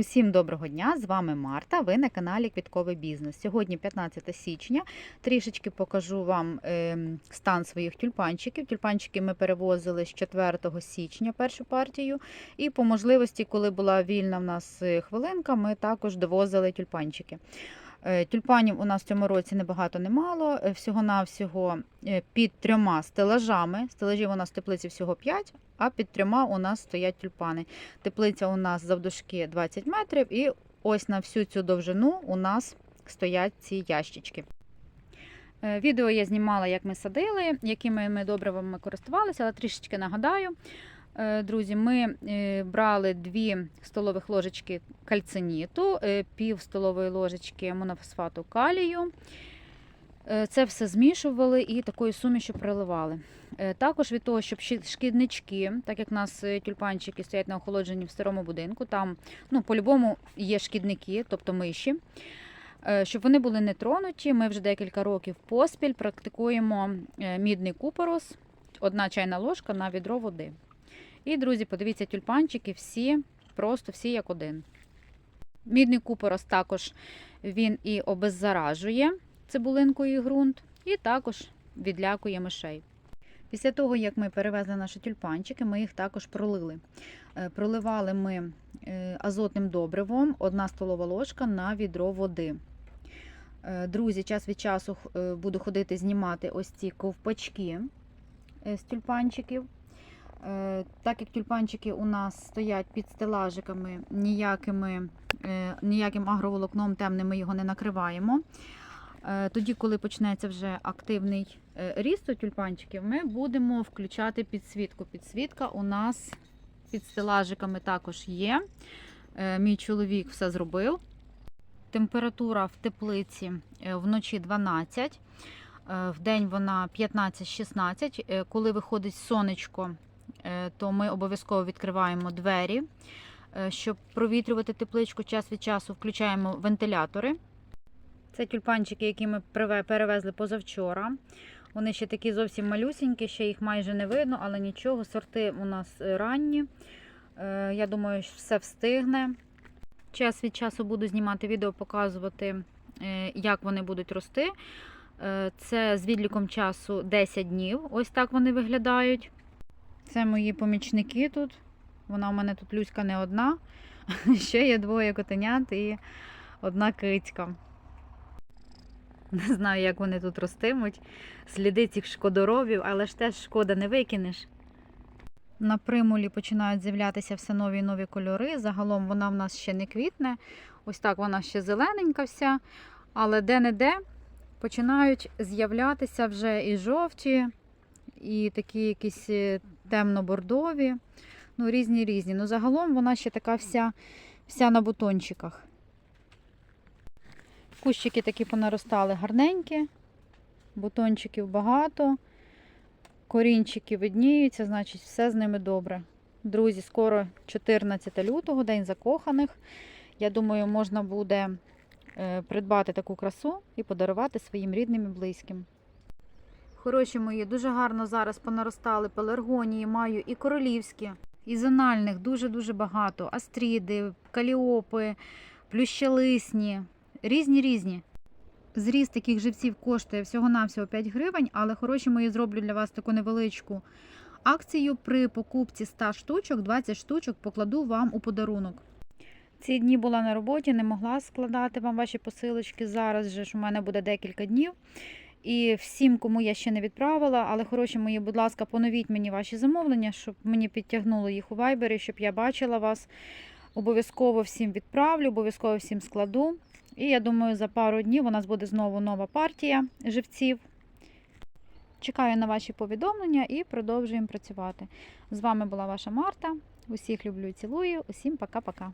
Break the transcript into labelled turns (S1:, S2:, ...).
S1: Усім доброго дня! З вами Марта. Ви на каналі Квітковий бізнес. Сьогодні 15 січня. Трішечки покажу вам ем, стан своїх тюльпанчиків. Тюльпанчики ми перевозили з 4 січня першу партію. І по можливості, коли була вільна в нас е, хвилинка, ми також довозили тюльпанчики. Е, Тюльпанів у нас в цьому році небагато немало. Е, Всього-навсього під трьома стелажами. Стелажів у нас в теплиці всього 5, а під трьома у нас стоять тюльпани. Теплиця у нас завдовжки 20 метрів, і ось на всю цю довжину у нас стоять ці ящички. Е, Відео я знімала, як ми садили, якими ми добривами користувалися, але трішечки нагадаю. Е, Друзі, ми е, брали 2 столових ложечки кальциніту, пів столової ложечки монофосфату калію. Е, Це все змішували і такою сумішю приливали. Е, Також від того, щоб шкіднички, так як в нас е, тюльпанчики стоять на охолодженні в старому будинку, там ну, по-любому є шкідники, тобто миші. Щоб вони були не тронуті, ми вже декілька років поспіль практикуємо мідний купорос, одна чайна ложка на відро води. І, друзі, подивіться, тюльпанчики всі, просто всі як один. Мідний купорос також він і обеззаражує цибулинкою і ґрунт, і також відлякує мишей. Після того, як ми перевезли наші тюльпанчики, ми їх також пролили. Е, Проливали ми е, азотним добривом 1 столова ложка на відро води. Е, Друзі, час від часу буду ходити знімати ось ці ковпачки з тюльпанчиків. Так як тюльпанчики у нас стоять під стелажиками, ніякими, ніяким агроволокном темним ми його не накриваємо. Е, Тоді, коли почнеться вже активний е, ріст у тюльпанчиків, ми будемо включати підсвітку. Підсвітка у нас під стелажиками також є. Е, Мій чоловік все зробив. Температура в теплиці вночі 12, е, в день вона 15-16. Е, Коли виходить сонечко, то ми обов'язково відкриваємо двері, щоб провітрювати тепличку. Час від часу включаємо вентилятори. Це тюльпанчики, які ми перевезли позавчора. Вони ще такі зовсім малюсінькі, ще їх майже не видно, але нічого. Сорти у нас е, ранні. Е, Я думаю, що все встигне. Час від часу буду знімати відео, показувати, е, як вони будуть рости. Це з відліком часу 10 днів. Ось так вони виглядають. Це мої помічники тут. Вона у мене тут Люська не одна. Ще є двоє котенят і одна кицька. Не знаю, як вони тут ростимуть. Сліди цих шкодоробів, але ж теж шкода не викинеш. На примулі починають з'являтися все нові і нові кольори. Загалом вона в нас ще не квітне. Ось так вона ще зелененька вся. Але де-не-де починають з'являтися вже і жовті, і такі якісь е, темно-бордові. Ну, різні різні. Ну, загалом вона ще така вся, вся на бутончиках. Кущики такі понаростали гарненькі, бутончиків багато, корінчики видніються, значить, все з ними добре. Друзі, скоро 14 лютого, День закоханих. Я думаю, можна буде е, придбати таку красу і подарувати своїм рідним і близьким. Хороші мої, дуже гарно зараз понаростали пеларгонії, маю і королівські, і зональних дуже-дуже багато. Астріди, каліопи, плющелисні, різні різні. Зріст таких живців коштує всього-навсього 5 гривень, але хороші мої зроблю для вас таку невеличку акцію. При покупці 100 штучок, 20 штучок покладу вам у подарунок. Ці дні була на роботі, не могла складати вам ваші посилочки. Зараз же ж у мене буде декілька днів. І всім, кому я ще не відправила, але хороші мої, будь ласка, поновіть мені ваші замовлення, щоб мені підтягнули їх у вайбері, щоб я бачила вас. Обов'язково всім відправлю, обов'язково всім складу. І я думаю, за пару днів у нас буде знову нова партія живців. Чекаю на ваші повідомлення і продовжуємо працювати. З вами була ваша Марта. Усіх люблю і цілую. Усім пока-пока.